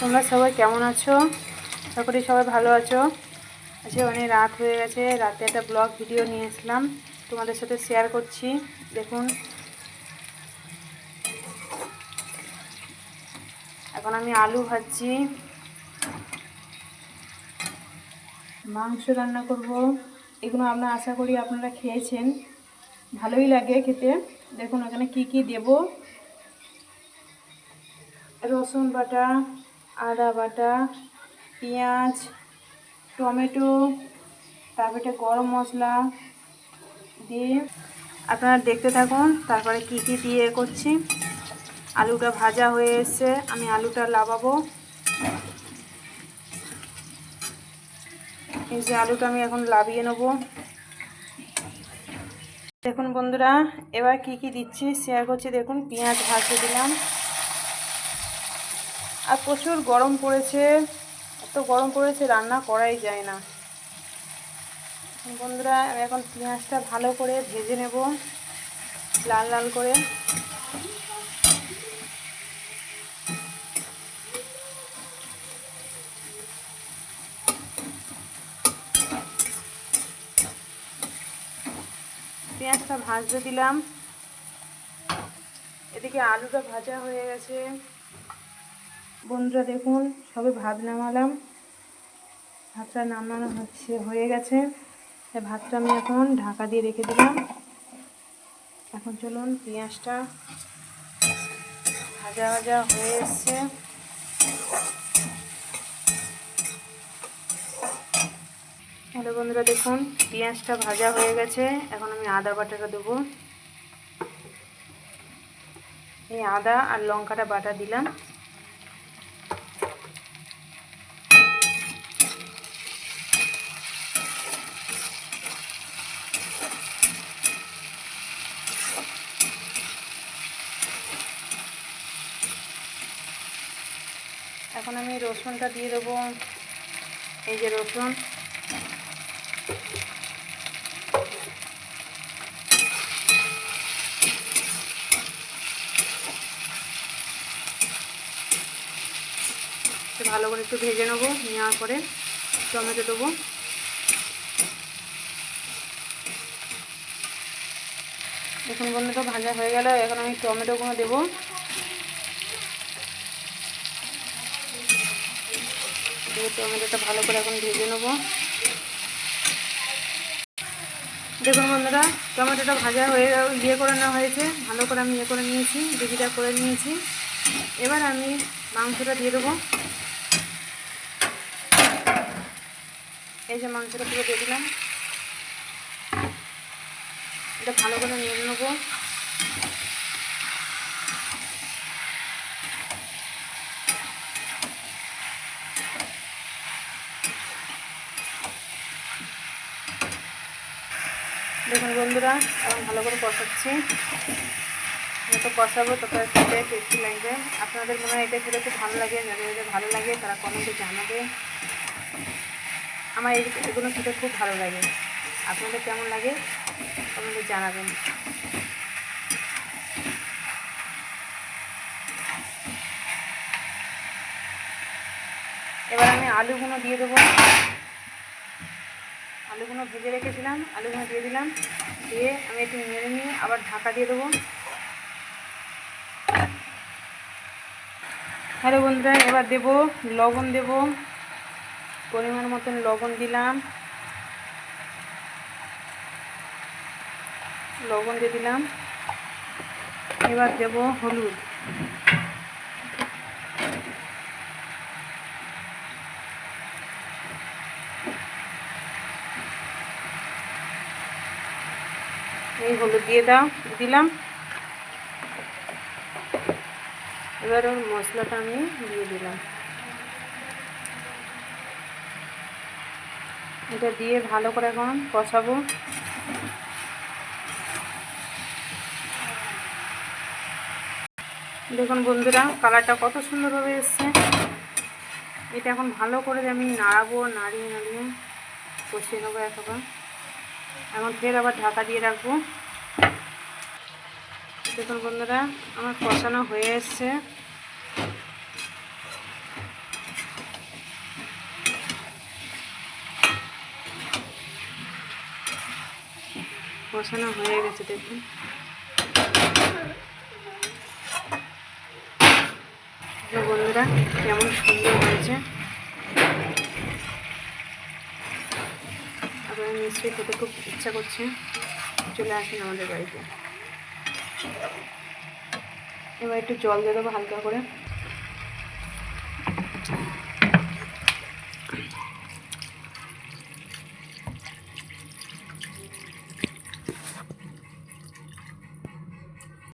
তোমরা সবাই কেমন আছো? আশা করি সবাই ভালো আছো। আজকে অনেক রাত হয়ে গেছে। রাতে একটা ব্লগ ভিডিও নিয়ে এসলাম। তোমাদের সাথে শেয়ার করছি। দেখুন। এখন আমি আলু ভাজছি। মাংস রান্না করব। এগুলো আমরা আশা করি আপনারা খেয়েছেন। ভালোই লাগে খেতে। দেখুন এখানে কি কি দেবো। রসুন বাটা আদা বাটা, পেঁয়াজ, টমেটো তারপরে গরম মশলা দিয়ে আপনারা দেখতে থাকুন, তারপরে কী কী দিয়ে করছি। আলুটা ভাজা হয়ে এসছে, আমি আলুটা লাবাবো। এই যে আলুটা আমি এখন লাবিয়ে নেব। দেখুন বন্ধুরা, এবার কি কি দিচ্ছি শেয়ার করছি। দেখুন, পেঁয়াজ ভাজতে দিলাম। আর প্রচুর গরম পড়েছে। এত গরম পড়েছে, রান্না করাই যায় না। বন্ধুরা, আমি এখন পেঁয়াজটা ভালো করে ভেজে নেব, লাল লাল করে। পেঁয়াজটা ভাজতে দিলাম। এদিকে আলুটা ভাজা হয়ে গেছে। বন্ধুরা দেখুন, সবে ভাত নামালাম। ভাতটা নামানো হচ্ছে, হয়ে গেছে। ভাতটা আমি এখন ঢাকা দিয়ে রেখে দিলাম। এখন চলুন, পেঁয়াজটা ভাজা ভাজা হয়ে এসছে। হ্যালো বন্ধুরা, দেখুন, পেঁয়াজটা ভাজা হয়ে গেছে। এখন আমি আদা বাটাটা দেবো। এই আদা আর লঙ্কাটা বাটা দিলাম। এখন আমি রসুনটা দিয়ে দেবো। এই যে রসুন। ভালো করে একটু ভেজে নেব, নেওয়ার পরে টমেটো দেবো। দেখুন বন্ধুটা ভাজা হয়ে গেল, এখন আমি টমেটোগুলো দেবো। দিয়ে টমেটোটা ভালো করে এখন ভেজে নেব। দেখুন বন্ধুরা, টমেটোটা ভাজা হয়ে ইয়ে করে নেওয়া হয়েছে। ভালো করে আমি ইয়ে করে নিয়েছি, গ্রেভিটা করে নিয়েছি। এবার আমি মাংসটা দিয়ে দেবো। এই যে মাংসটা পুরো দিয়ে দিলাম। এটা ভালো করে নিয়ে নেব। দেখুন বন্ধুরা এখন ভালো করে কষাচ্ছি। যত কষাবো তত খেতে টেস্টি লাগবে। আপনাদের মনে হয় এটা খেতে খুব ভালো লাগে যাদের যাদের ভালো লাগে তারা কমেন্টে জানাবে। আমার এই এগুলো খেতে খুব ভালো লাগে। আপনাদের কেমন লাগে কমেন্টে জানাবেন। এবার আমি আলুগুলো দিয়ে দেবো। আলুগুলো ভেজে রেখেছিলাম আলুগুলো দিয়ে দিলাম, দিয়ে আমি একটু নেড়ে নিয়ে আবার ঢাকা দিয়ে দেবো। হ্যালো বন্ধুরা, এবার দেব লবণ দেব, পরিমাণ মতন লবণ দিলাম। লবণ দিয়ে দিলাম। এবার দেব হলুদ। এই হলুদ দিয়ে দাও, দিলাম। এবার ওর মশলাটা আমি দিয়ে দিলাম। এটা দিয়ে ভালো করে এখন কষাবো। দেখুন বন্ধুরা, কালারটা কত সুন্দরভাবে এসছে। এটা এখন ভালো করে আমি নাড়াবো, নাড়িয়ে নাড়িয়ে কষিয়ে নেব একবার। এখন ফের আবার ঢাকা দিয়ে রাখব। দেখুন বন্ধুরা, আমার কষানো হয়ে এসছে। কষানো হয়ে গেছে, দেখুন। বন্ধুরা, কেমন সুন্দর হয়েছে। আপনারা নিশ্চয়ই খেতে খুব ইচ্ছা করছে। চলে আসেন আমাদের বাড়িতে। এবার একটু জল দিয়ে দেবো হালকা করে।